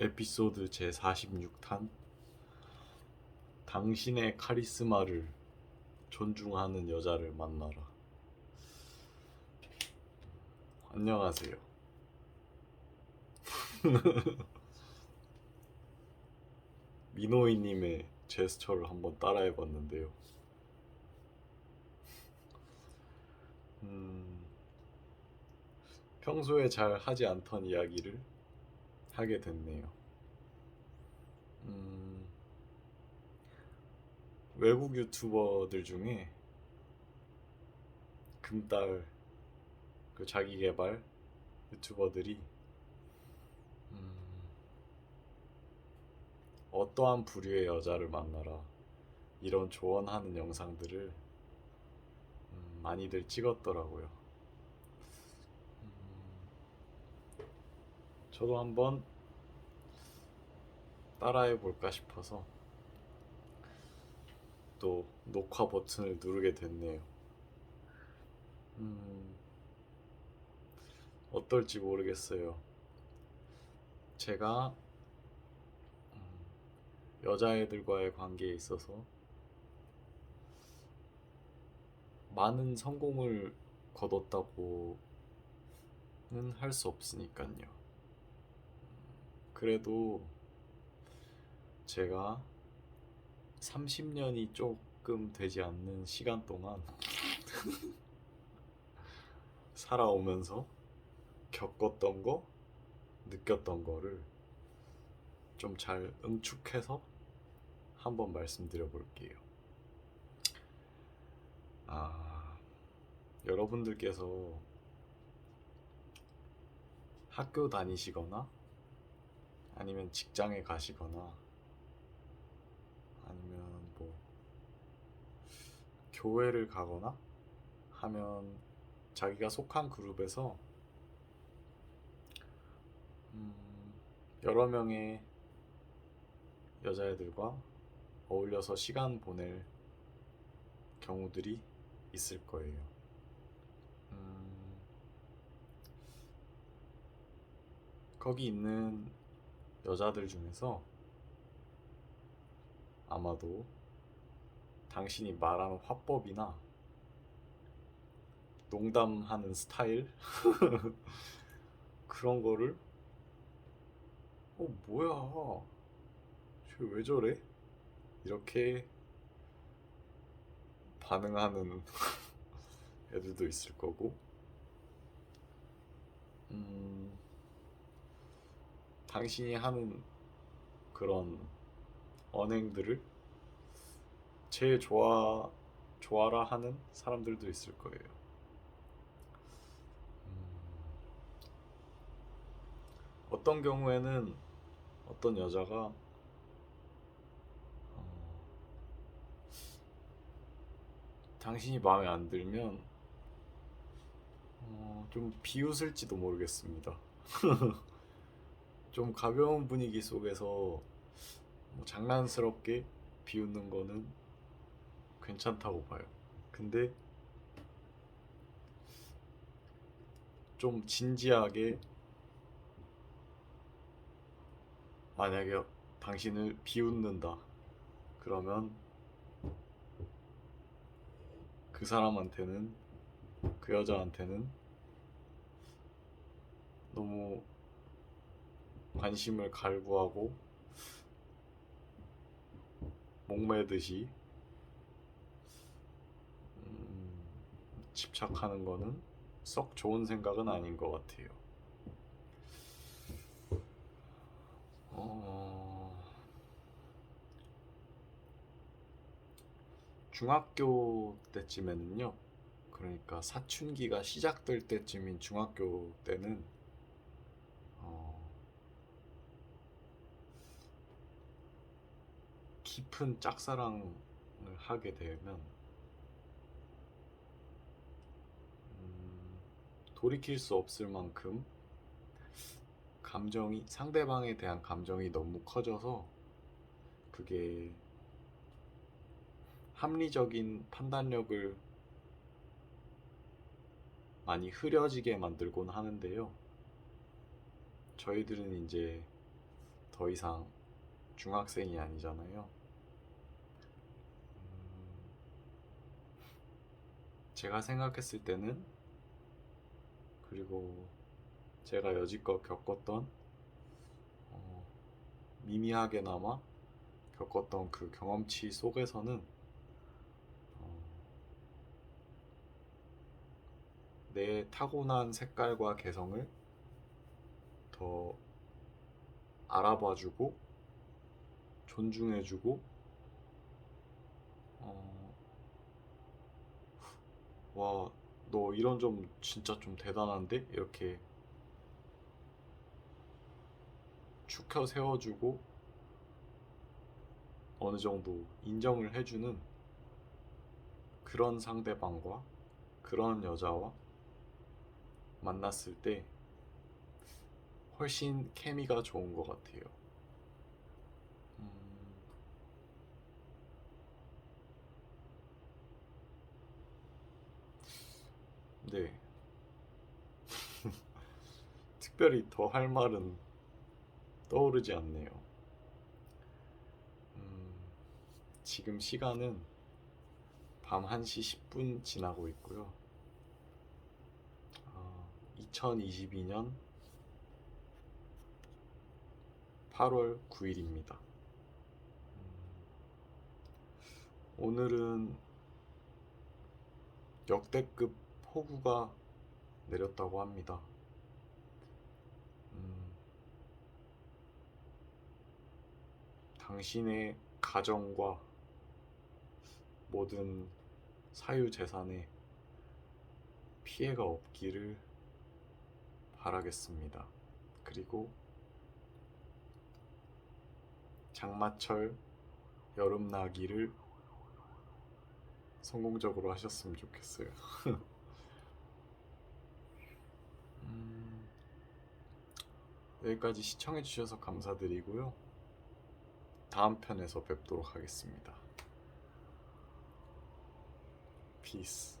에피소드 제 46탄 당신의 카리스마를 존중하는 여자를 만나라. 안녕하세요. 미노이님의 제스처를 한번 따라해 봤는데요. 음, 평소에 잘 하지 않던 이야기를 하게 됐네요. 음, 외국 유튜버들 중에 금딸 그 자기 개발 유튜버들이 음, 어떠한 부류의 여자를 만나라 이런 조언하는 영상들을 음, 많이들 찍었더라고요. 저도 한번 따라해 볼까 싶어서 또 녹화 버튼을 누르게 됐네요. 음, 어떨지 모르겠어요. 제가 음, 여자애들과의 관계에 있어서 많은 성공을 거뒀다고는 할 수 없으니까요. 그래도 제가 30년이 조금 되지 않는 시간 동안 살아오면서 겪었던 거, 느꼈던 거를 좀 잘 응축해서 한번 말씀드려 볼게요. 아, 여러분들께서 학교 다니시거나 아니면 직장에 가시거나 아니면 뭐 교회를 가거나 하면 자기가 속한 그룹에서 음, 여러 명의 여자애들과 어울려서 시간 보낼 경우들이 있을 거예요. 음, 거기 있는 여자들 중에서 아마도 당신이 말하는 화법이나 농담하는 스타일? 그런 거를? 어 뭐야? 쟤 왜 저래? 이렇게 반응하는 애들도 있을 거고. 음 당신이 하는 그런 언행들을 제일 좋아 좋아라 하는 사람들도 있을 거예요. 음, 어떤 경우에는 어떤 여자가 어, 당신이 마음에 안 들면 어, 좀 비웃을지도 모르겠습니다. 좀 가벼운 분위기 속에서 뭐 장난스럽게 비웃는 거는 괜찮다고 봐요. 근데 좀 진지하게 만약에 당신을 비웃는다. 그러면 그 사람한테는 그 여자한테는 너무 관심을 갈구하고 목매듯이 음, 집착하는 거는 썩 좋은 생각은 아닌 것 같아요. 어... 중학교 때쯤에는요. 그러니까 사춘기가 시작될 때쯤인 중학교 때는 깊은 짝사랑을 하게 되면 음, 돌이킬 수 없을 만큼 감정이 상대방에 대한 감정이 너무 커져서 그게 합리적인 판단력을 많이 흐려지게 만들곤 하는데요. 저희들은 이제 더더 이상 중학생이 아니잖아요. 제가 생각했을 때는 그리고 제가 여지껏 겪었던 어, 미미하게나마 겪었던 그 경험치 속에서는 어, 내 타고난 색깔과 개성을 더 알아봐주고 존중해주고 어, 와, 너 이런 점 진짜 좀 대단한데? 이렇게 축혀 세워주고 어느 정도 인정을 해주는 그런 상대방과 그런 여자와 만났을 때 훨씬 케미가 좋은 것 같아요. 음, 네. 특별히 더 할 말은 떠오르지 않네요. 음, 지금 시간은 밤 1시 10분 지나고 있고요. 어, 2022년 8월 9일입니다. 오늘은 역대급 폭우가 내렸다고 합니다. 음, 당신의 가정과 모든 사유 재산에 피해가 없기를 바라겠습니다. 그리고 장마철 여름나기를 성공적으로 하셨으면 좋겠어요. 여기까지 시청해 주셔서 감사드리고요. 다음 편에서 뵙도록 하겠습니다. Peace.